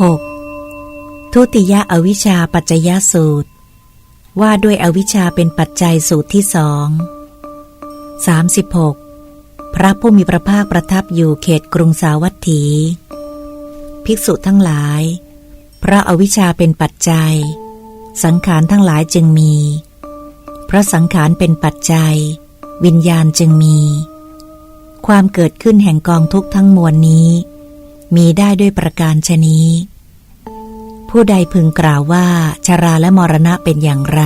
6. ทุติยอวิชชาปัจจยสูตร ว่าด้วยอวิชชาเป็นปัจจัยสูตรที่สอง 36. พระผู้มีพระภาคประทับอยู่เขตกรุงสาวัตถี ภิกษุทั้งหลาย เพราะอาวิชชาเป็นปัจจัย สังขารทั้งหลายจึงมี เพราะสังขารเป็นปัจจัย วิญญาณจึงมี ความเกิดขึ้นแห่งกองทุกข์ทั้งมวลนี้ มีได้ด้วยประการชนี้ ผู้ใดพึงกล่าวว่าชราและมรณะเป็นอย่างไร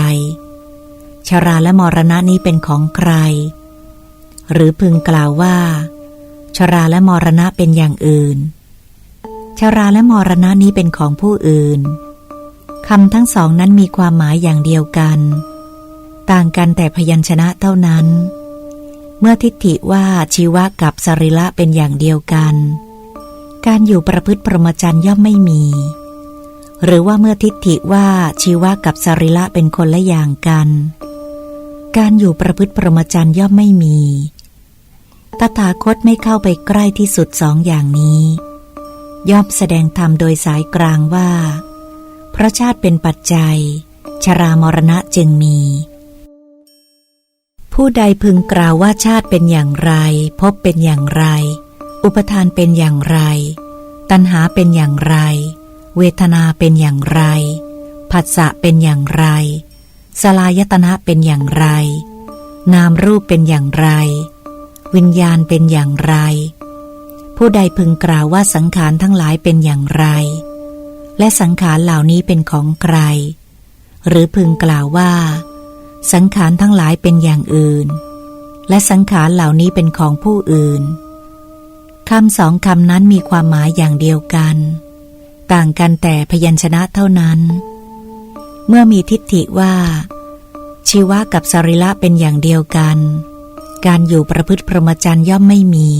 ชราและมรณะนี้เป็นของใคร หรือพึงกล่าวว่าชราและมรณะเป็นอย่างอื่นชราและมรณะนี้เป็นของผู้อื่นคำทั้งสองนั้นมีความหมายอย่างเดียวกัน ต่างกันแต่พยัญชนะเท่านั้น เมื่อทิฏฐิว่าชีวะกับสริละเป็นอย่างเดียวกัน การอยู่ประพฤติพรหมจรรย์ย่อมไม่มี หรือว่าเมื่อทิฏฐิว่าชีวะกับสริละเป็นคนละอย่างกัน การอยู่ประพฤติพรหมจรรย์ย่อมไม่มี ตถาคตไม่เข้าไปใกล้ที่สุดสองอย่างนี้ ย่อมแสดงธรรมโดยสายกลางว่า พระชาติเป็นปัจจัย ชรามรณะจึงมี ผู้ใดพึงกล่าวว่าชาติเป็นอย่างไร พบเป็นอย่างไร อุปทานเป็นอย่างไร ตัณหาเป็นอย่างไร เวทนาเป็นอย่างไรผัสสะเป็นอย่างไร สลายตนะเป็นอย่างไร นามรูปเป็นอย่างไร วิญญาณเป็นอย่างไร ผู้ใดพึงกล่าวว่าสังขารทั้งหลายเป็นอย่างไร และสังขารเหล่านี้เป็นของใคร หรือพึงกล่าวว่า สังขารทั้งหลายเป็นอย่างอื่น และสังขารเหล่านี้เป็นของผู้อื่น คำสองคำนั้นมีความหมายอย่างเดียวกัน ต่างกันแต่พยัญชนะเท่านั้น เมื่อมีทิฏฐิว่า ชีวะกับสริละเป็นอย่างเดียวกัน การอยู่ประพฤติพรหมจรรย์ย่อมไม่มี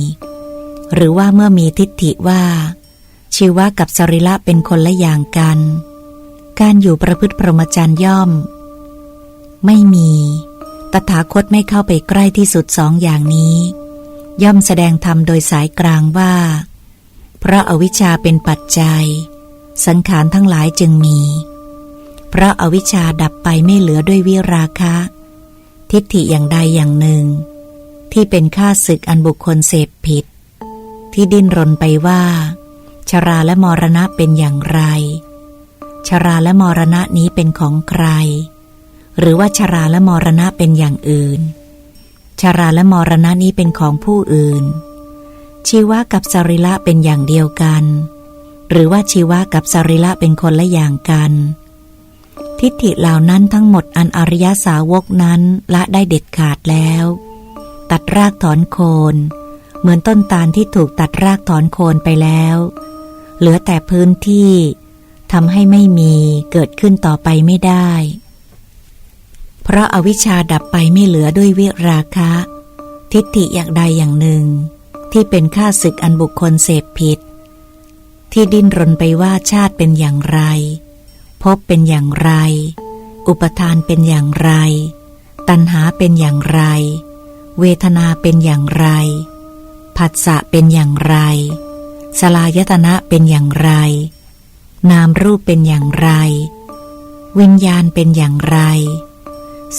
หรือว่าเมื่อมีทิฏฐิว่า ชีวะกับสริละเป็นคนละอย่างกัน การอยู่ประพฤติพรหมจรรย์ย่อม ไม่มี ตถาคตไม่เข้าไปใกล้ที่สุดสองอย่างนี้ ย่อมแสดงธรรมโดยสายกลางว่า เพราะอาวิชชาเป็นปัจจัย สังขารทั้งหลายจึงมี เพราะอาวิชชาดับไปไม่เหลือด้วยวิราคะ ทิฏฐิอย่างใดอย่างหนึ่ง ที่เป็นค่าศึกอันบุคคลเสพผิด ที่ดิ้นรนไปว่า ชราและมรณะเป็นอย่างไร ชราและมรณะนี้เป็นของใคร หรือว่าชราและมรณะเป็นอย่างอื่น ชาราและมรณะนี้เป็นของผู้อื่น ชีวะกับสริละเป็นอย่างเดียวกัน หรือว่าชีวะกับสริละเป็นคนละอย่างกัน ทิฏฐิเหล่านั้นทั้งหมดอันอริยสาวกนั้นละได้เด็ดขาดแล้ว ตัดรากถอนโคน เหมือนต้นตาลที่ถูกตัดรากถอนโคนไปแล้ว เหลือแต่พื้นที่ทำให้ไม่มีเกิดขึ้นต่อไปไม่ได้ เพราะอาวิชชาดับไปไม่เหลือด้วยวิราคะ ทิฏฐิอย่างใดอย่างหนึ่ง ที่เป็นค่าศึกอันบุคคลเสพผิด ที่ดิ้นรนไปว่าชาติเป็นอย่างไรพบเป็นอย่างไร อุปทานเป็นอย่างไร ตัณหาเป็นอย่างไร เวทนาเป็นอย่างไร ผัสสะเป็นอย่างไร สลายตนะเป็นอย่างไร นามรูปเป็นอย่างไร วิญญาณเป็นอย่างไร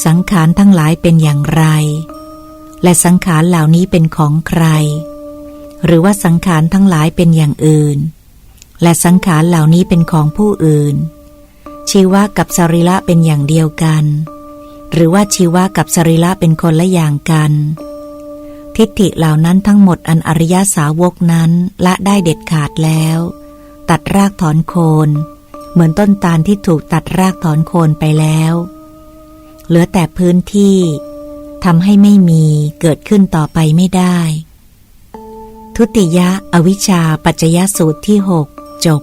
สังขารทั้งหลายเป็นอย่างไร และสังขารเหล่านี้เป็นของใคร หรือว่าสังขารทั้งหลายเป็นอย่างอื่น และสังขารเหล่านี้เป็นของผู้อื่น ชีวะกับสริละเป็นอย่างเดียวกัน หรือว่าชีวะกับสริละเป็นคนละอย่างกัน ทิฏฐิเหล่านั้นทั้งหมดอันอริยสาวกนั้นละได้เด็ดขาดแล้ว ตัดรากถอนโคน เหมือนต้นตาลที่ถูกตัดรากถอนโคนไปแล้ว เหลือแต่พื้นที่ทำให้ไม่มีเกิดขึ้นต่อไปไม่ได้ ทุติยะอวิชชาปัจจยสูตรที่หกจบ